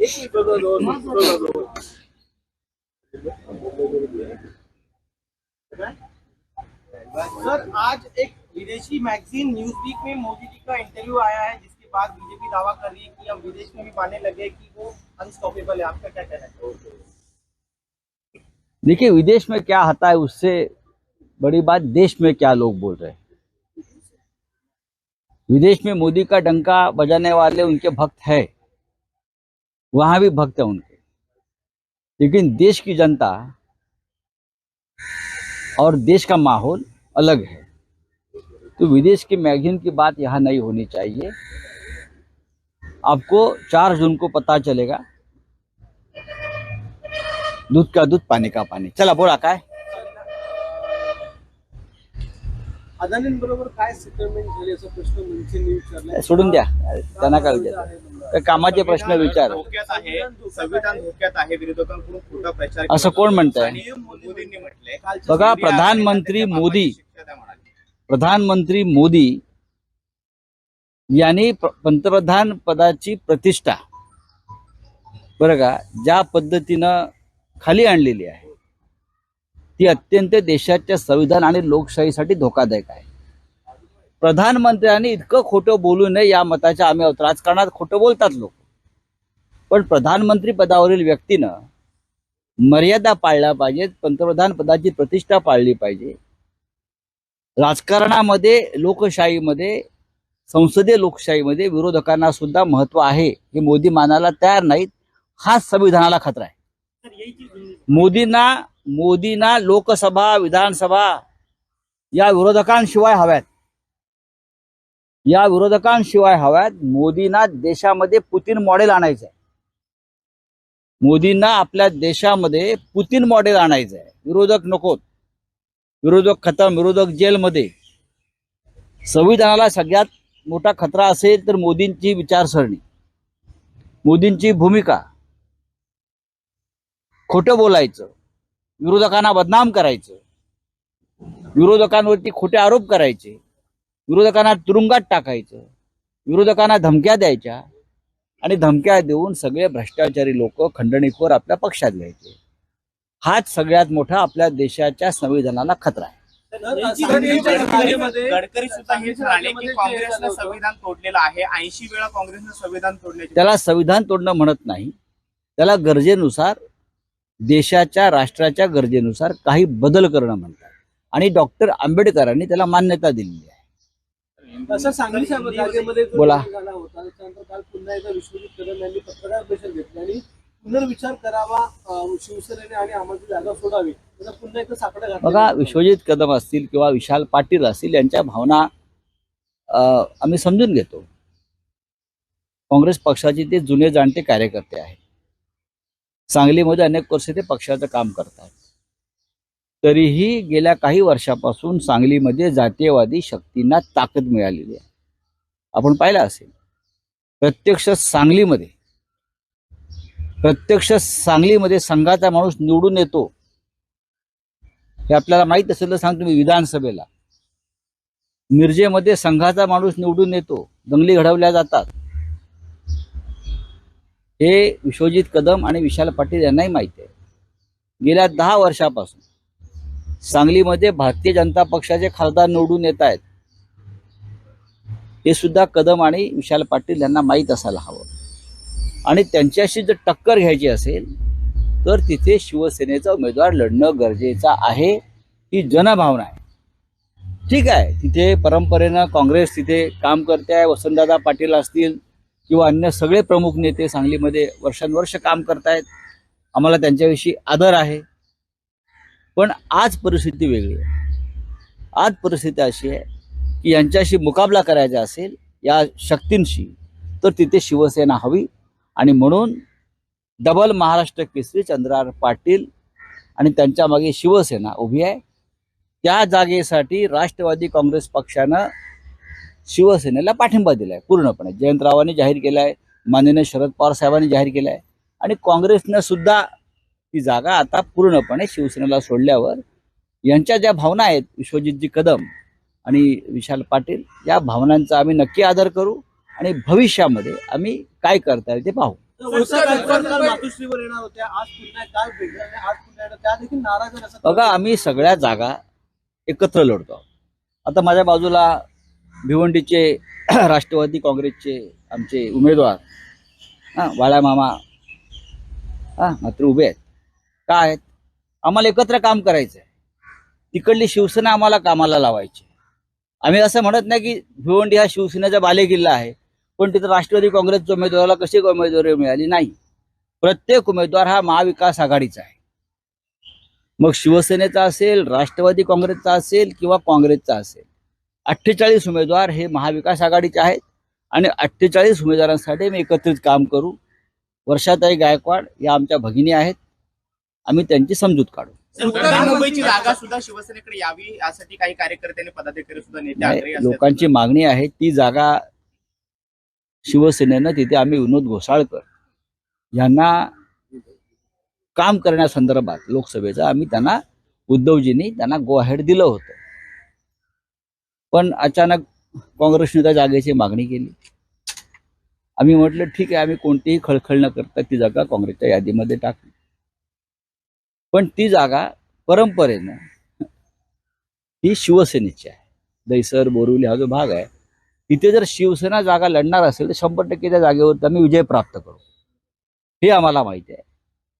Sir, आज एक विदेशी मैगजीन न्यूज़ वीक में मोदी जी का इंटरव्यू आया है, जिसके बाद बीजेपी दावा कर रही है कि अब विदेश में भी पाने लगे कि वो अनस्टॉपेबल है। आपका क्या कहना है? देखिए, विदेश में क्या आता है, उससे बड़ी बात, देश में क्या लोग बोल रहे हैं? विदेश में मोदी का डंका बजाने वाले उनके भक्त है। वहाँ भी भक्त है उनके। लेकिन देश की जनता और देश का माहौल अलग है। तो विदेश के मैगजीन की बात यहाँ नहीं होनी चाहिए। आपको चार जून को पता चलेगा। दूध का दूध, पानी का पानी। चला बोला काय अदानींबरोबर काय सेटलमेंट झाली असा प्रश्न विचारला? सोडून द्या. त्यांना काय विचार कामाचे प्रश्न विचार. धोक्यात आहे. संविधान धोक्यात आहे विरोधकांकडून खोटा प्रचार असं कोण म्हणतंय? मोदींनी म्हटलंय बघा प्रधानमंत्री मोदी. प्रधानमंत्री मोदी यांनी पंतप्रधान पदाची प्रतिष्ठा बरं का ज्या पद्धतीनं खाली आणलेली आहे. ती अत्यंत देशाच्या संविधान आणि लोकशाहीसाठी धोकादायक आहे. प्रधानमंत्र्यांनी इतकं खोटं बोलू नये या मताच्या आम्ही आहोत. राजकारणात खोटं बोलतात लोक. पण प्रधानमंत्री पदावरील व्यक्तीनं मर्यादा पाळल्या पाहिजेत पंतप्रधान पदाची प्रतिष्ठा पाळली पाहिजे. राजकारणामध्ये लोकशाहीमध्ये संसदीय लोकशाहीमध्ये विरोधकांना सुद्धा महत्त्व आहे हे मोदी मानायला तयार नाहीत. हाच संविधानाला खतरा आहे. मोदींना मोदींना लोकसभा विधानसभा या विरोधकांशिवाय हव्यात. या विरोधकांशिवाय हव्यात मोदींना देशामध्ये पुतीन मॉडेल आणायचं आहे मोदींना आपल्या देशामध्ये पुतीन मॉडेल आणायचं आहे विरोधक नकोत. विरोधक खतम विरोधक जेलमध्ये. संविधानाला सगळ्यात मोठा खतरा असेल तर मोदींची विचारसरणी. मोदींची भूमिका. खोटं बोलायचं. विरोधकांना बदनाम करायचं. विरोधकांवरती खोटे आरोप करायचे. विरोधकांना तुरुंगात टाकायचं. विरोधकांना धमक्या द्यायच्या. आणि धमक्या देऊन सगळे भ्रष्टाचारी लोक खंडणीखोर आपल्या पक्षात घ्यायचे. हाच सगळ्यात मोठा आपल्या देशाच्या संविधानाला खतरा आहे. गडकरी सुद्धा हे म्हणाले की काँग्रेसनं संविधान तोडलेलं आहे. ऐंशी वेळा काँग्रेसनं संविधान तोडल्याची त्याला संविधान तोडणं म्हणत नाही. त्याला गरजेनुसार देशाच्या राष्ट्राच्या गरजेनुसार काही बदल करणं म्हणतात. आणि डॉक्टर आंबेडकरांनी त्याला मान्यता दिलेली आहे. बोला. पुनर्विचार करावा शिवसेनेने आणि आम्हाला जागा सोडावी पुन्हा एकदा बघा विश्वजित कदम असतील किंवा विशाल पाटील असतील यांच्या भावना आम्ही समजून घेतो. काँग्रेस पक्षाचे ते जुने जाणते कार्यकर्ते आहेत. सांगलीमध्ये अनेक वर्ष ते पक्षाचं काम करतात. तरीही गेल्या काही वर्षापासून सांगलीमध्ये जातीयवादी शक्तींना ताकद मिळालेली आहे. आपण पाहिलं असेल प्रत्यक्ष सांगलीमध्ये प्रत्यक्ष सांगलीमध्ये संघाचा माणूस निवडून येतो. हे आपल्याला माहीत असेल तर सांगतो मी विधानसभेला. मिरजेमध्ये संघाचा माणूस निवडून येतो दंगली घडवल्या जातात. हे विश्वजित कदम आणि विशाल पाटील यांनाही माहिती आहे. गेल्या दहा वर्षापासून सांगलीमध्ये भारतीय जनता पक्षाचे खासदार निवडून येत आहेत. हे सुद्धा कदम आणि विशाल पाटील यांना माहीत असायला हवं. आणि त्यांच्याशी जर टक्कर घ्यायची असेल तर तिथे शिवसेनेचा उमेदवार लढणं गरजेचं आहे ही जनभावना आहे. ठीक आहे तिथे परंपरेनं काँग्रेस तिथे काम करते आहे वसंतदादा पाटील असतील किंवा अन्य सगळे प्रमुख नेते सांगलीमध्ये वर्षानुवर्ष काम करतायत. आम्हाला त्यांच्याविषयी आदर आहे. पण आज परिस्थिती वेगळी आहे. आज परिस्थिती अशी आहे की यांच्याशी मुकाबला करायचा असेल या शक्तींशी तर तिथे शिवसेना हवी. आणि म्हणून डबल महाराष्ट्र केसरी चंद्रार पाटील आणि त्यांच्या मागे शिवसेना उभी आहे. त्या जागेसाठी राष्ट्रवादी काँग्रेस पक्षानं शिवसेनेला पाठिंबा दिलाय पूर्णपणे. जयंतरावांनी जाहीर केला आहे माननीय शरद पवार साहेबांनी जाहीर केला आहे आणि काँग्रेसनं सुद्धा ती जागा आता पूर्णपणे शिवसेनेला सोडल्यावर यांच्या ज्या भावना आहेत विश्वजितजी कदम आणि विशाल पाटील या भावनांचा आम्ही नक्की आदर करू आणि भविष्यामध्ये आम्ही काय करता येईल ते पाहू. बघा आम्ही सगळ्या जागा एकत्र लढतो. आता माझ्या बाजूला भिवंडीचे राष्ट्रवादी काँग्रेसचे आमचे उमेदवार हां बाळा मामा हां मात्र उभे आहेत. काय आहेत? आम्हाला एकत्र काम करायचं आहे तिकडली शिवसेना आम्हाला कामाला लावायची. आम्ही असं म्हणत नाही की भिवंडी हा शिवसेनेचा बालेकिल्ला आहे पण तिथं राष्ट्रवादी काँग्रेसच्या उमेदवाराला कशी उमेदवारी मिळाली? नाही. प्रत्येक उमेदवार हा महाविकास आघाडीचा आहे. मग शिवसेनेचा असेल राष्ट्रवादी काँग्रेसचा असेल किंवा काँग्रेसचा असेल अठ्ठेचाळीस उमेदवार हे महाविकास आघाडीचे आहेत. आणि अठ्ठेचाळीस उमेदवारांसाठी मी एकत्रित काम करू. वर्षाताई गायकवाड या आमच्या भगिनी आहेत. आम्ही त्यांची समजूत काढू. मुंबईची जागा सुद्धा शिवसेनेकडे यावी यासाठी काही कार्यकर्त्यांनी पदाधिकारी सुद्धा नेते लोकांची मागणी आहे. ती जागा शिवसेनेनं तिथे आम्ही विनोद घोसाळकर यांना काम करण्यासंदर्भात लोकसभेचं आम्ही त्यांना उद्धवजींनी त्यांना गो अहेड दिलं होतं. पण अचानक काँग्रेसने त्या जागेची मागणी केली. आम्ही म्हटलं ठीक आहे आम्ही कोणतीही खळखळ न करता ती जागा काँग्रेसच्या यादीमध्ये टाकली. पण ती जागा परंपरेनं ही शिवसेनेची आहे. दैसर बोरिवली हा जो भाग आहे तिथे जर शिवसेना जागा लढणार असेल तर शंभर टक्के त्या जागेवर आम्ही विजय प्राप्त करू. हे आम्हाला माहिती आहे.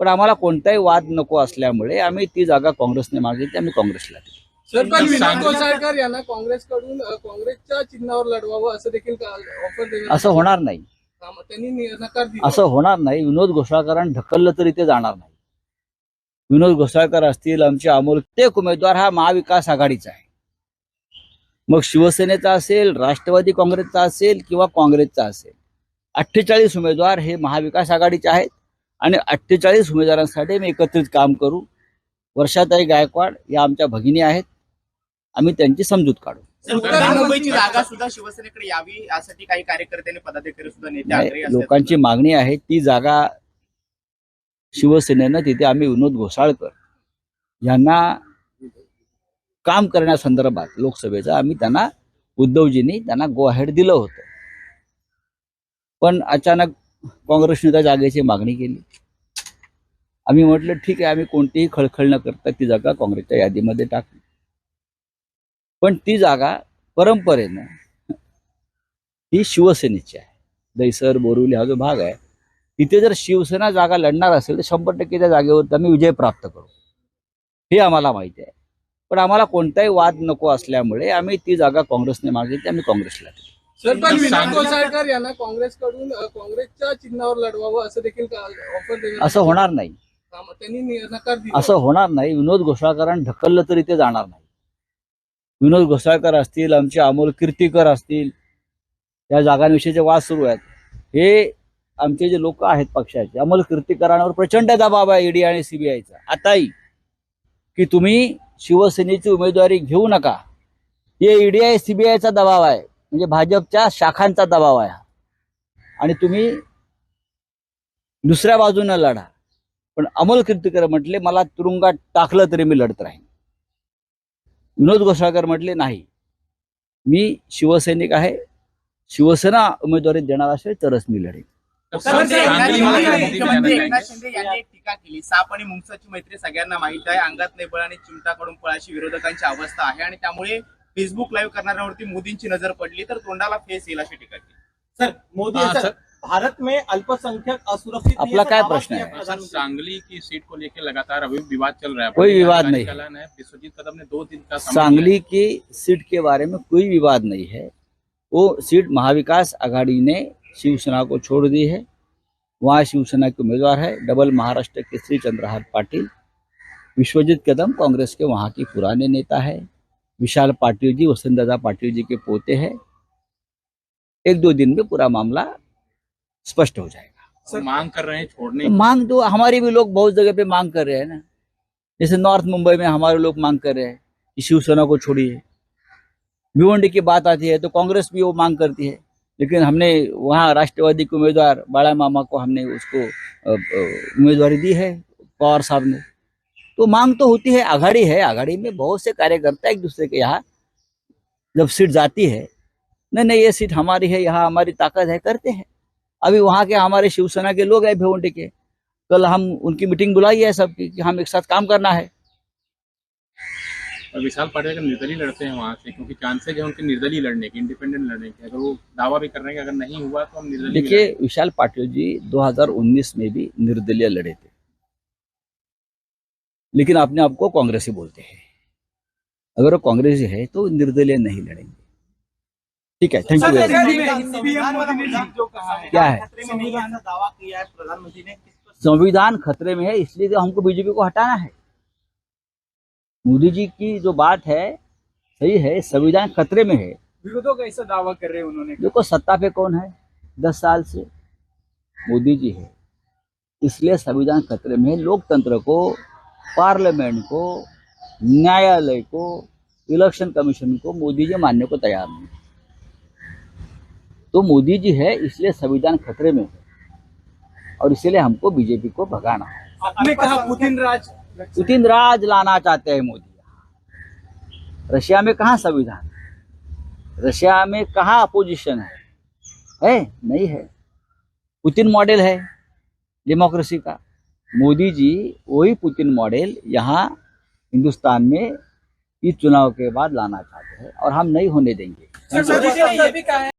पण आम्हाला कोणताही वाद नको असल्यामुळे आम्ही ती जागा काँग्रेसने मागितली आम्ही काँग्रेसला दिली. सर पण विनोद गोसाळकर यांना काँग्रेसकडून काँग्रेसच्या चिन्हावर लढवावं असं देखील ऑफर असं होणार नाही. आलं. त्यांनी नि- नकार दिला. असं होणार नाही. विनोद घोसाळकरांना ढकललं तरी ते जाणार नाही. विनोद घोसाळकर असतील आमचे अमोल प्रत्येक उमेदवार हा महाविकास आघाडीचा आहे. मग शिवसेनेचा असेल राष्ट्रवादी काँग्रेसचा असेल किंवा काँग्रेसचा असेल अठ्ठेचाळीस उमेदवार हे महाविकास आघाडीचे आहेत आणि अठ्ठेचाळीस उमेदवारांसाठी मी एकत्रित काम करू. वर्षाताई गायकवाड या आमच्या भगिनी आहेत. आम्ही त्यांची समजूत काढू. मुंबईची जागा सुद्धा शिवसेनेकडे यावी यासाठी काही कार्यकर्त्यांनी पदाधिकारी सुद्धा नेते लोकांची मागणी आहे ती जागा शिवसेनेनं तिथे आम्ही विनोद घोसाळकर यांना काम करण्यासंदर्भात लोकसभेचं आम्ही त्यांना उद्धवजींनी त्यांना गो अहेड दिलं होतं. पण अचानक काँग्रेसने त्या जागेची मागणी केली. आम्ही म्हटलं ठीक आहे आम्ही कोणतीही खळखळ न करता ती जागा काँग्रेसच्या यादीमध्ये टाकली. पण ती जागा परंपरेनं ही शिवसेनेची आहे. दैसर बोरिवली हा जो भाग आहे तिथे जर शिवसेना जागा लढणार असेल तर शंभर टक्के त्या जागेवर आम्ही विजय प्राप्त करू. हे आम्हाला माहिती आहे. पण आम्हाला कोणताही वाद नको असल्यामुळे आम्ही ती जागा काँग्रेसने मागितली आम्ही काँग्रेसला दिली. सर पण यांना काँग्रेसकडून काँग्रेसच्या चिन्हावर लढवावं असं देखील ऑफर असं होणार नाही. त्यांनी नि- नकार दिला. असं होणार नाही. विनोद घोसाळकरांना ढकललं तरी ते जाणार नाही. विनोद घोसाळकर असतील आमचे अमोल कीर्तीकर असतील या जागांविषयीचे वाद सुरू आहेत. हे आमचे जे लोक आहेत पक्षाचे अमोल कीर्तीकरांवर प्रचंड दबाव आहे ईडी आणि सीबीआयचा आताही की तुम्ही शिवसेनेची उमेदवारी घेऊ नका. हे ईडी आय सीबीआयचा दबाव आहे. म्हणजे भाजपच्या शाखांचा दबाव आहे आणि तुम्ही दुसऱ्या बाजूनं लढा. पण अमोल कीर्तीकर म्हटले मला तुरुंगात टाकलं तरी मी लढत राहीन. विनोद घोसाळकर म्हटले नाही. मी शिवसैनिक आहे. शिवसेना उमेदवारी देणार असेल तरच मी लढेन. एकनाथ शिंदे- यांनी एक टीका केली. साप आणि मुंगसाची मैत्री सगळ्यांना माहीत आहे. अंगात नाही बळ आणि चिमटाकडून पळाची विरोधकांची अवस्था आहे आणि त्यामुळे फेसबुक लाईव्ह करणाऱ्यावरती मोदींची नजर पडली तर तोंडाला फेस येईल अशी टीका केली. सर मोदी। भारत में अल्पसंख्यक असुरक्षित अपना क्या प्रश्न है? सांगली की सीट को लेकर लगातार अभी विवाद चल रहा है। कोई विवाद नहीं। है। विश्वजीत कदम ने दो दिन का सांगली की सीट के बारे में कोई विवाद नहीं है। वो सीट महाविकास आघाड़ी ने शिवसेना को छोड़ दी है। वहाँ शिवसेना के उम्मीदवार है डबल महाराष्ट्र के श्री चंद्रहार पाटिल। विश्वजीत कदम कांग्रेस के वहाँ के पुराने नेता है। विशाल पाटिल जी वसंतदादा पाटिल जी के पोते हैं। एक दो दिन में पूरा मामला स्पष्ट हो जाएगा। है। मांग कर रहे हैं छोड़ने तो मांग तो हमारी भी लोग बहुत जगह पे मांग कर रहे हैं ना। जैसे नॉर्थ मुंबई में हमारे लोग मांग कर रहे हैं कि शिवसेना को छोड़िए। भिवंडी की बात आती है तो कांग्रेस भी वो मांग करती है। लेकिन हमने वहाँ राष्ट्रवादी के उम्मीदवार बाड़ा मामा को हमने उसको उम्मीदवारी दी है पवार साहब ने। तो मांग तो होती है आघाड़ी है। आघाड़ी में बहुत से कार्यकर्ता एक दूसरे के यहाँ जब सीट जाती है नहीं नहीं ये सीट हमारी है यहाँ हमारी ताकत है करते हैं। अभी वहाँ के हमारे शिवसेना के लोग हैं भिवंडी के। कल हम उनकी मीटिंग बुलाई है सबकी कि हम एक साथ काम करना है। और विशाल पाटिल अगर निर्दलीय लड़ते हैं वहाँ से क्योंकि चांसेज है उनके निर्दलीय लड़ने के इंडिपेंडेंट लड़ने के। अगर वो दावा भी कर रहे हैं अगर नहीं हुआ तो हम निर्दलीय देखिए विशाल पाटिल जी 2019 में भी निर्दलीय लड़े थे। लेकिन अपने आप को कांग्रेसी बोलते हैं। अगर वो कांग्रेसी है तो निर्दलीय नहीं लड़ेंगे। ठीक है थैंक यू है। क्या है? संविधान खतरे में है इसलिए तो हमको बीजेपी को हटाना है। मोदी जी की जो बात है सही है संविधान खतरे में है। विरोधों का ऐसा दावा कर रहे हैं उन्होंने। देखो सत्ता पे कौन है? दस साल से मोदी जी है। इसलिए संविधान खतरे में है। लोकतंत्र को पार्लियामेंट को न्यायालय को इलेक्शन कमीशन को मोदी जी मानने को तैयार नहीं तो मोदी जी है इसलिए संविधान खतरे में है और इसलिए हमको बीजेपी को भगाना है आपने कहा पुतिन राज पुतिन राज लाना चाहते हैं मोदी रशिया में कहा संविधान रशिया में कहा अपोजिशन है है नहीं है पुतिन मॉडल है डेमोक्रेसी का मोदी जी वही पुतिन मॉडल यहाँ हिंदुस्तान में इस चुनाव के बाद लाना चाहते हैं और हम नहीं होने देंगे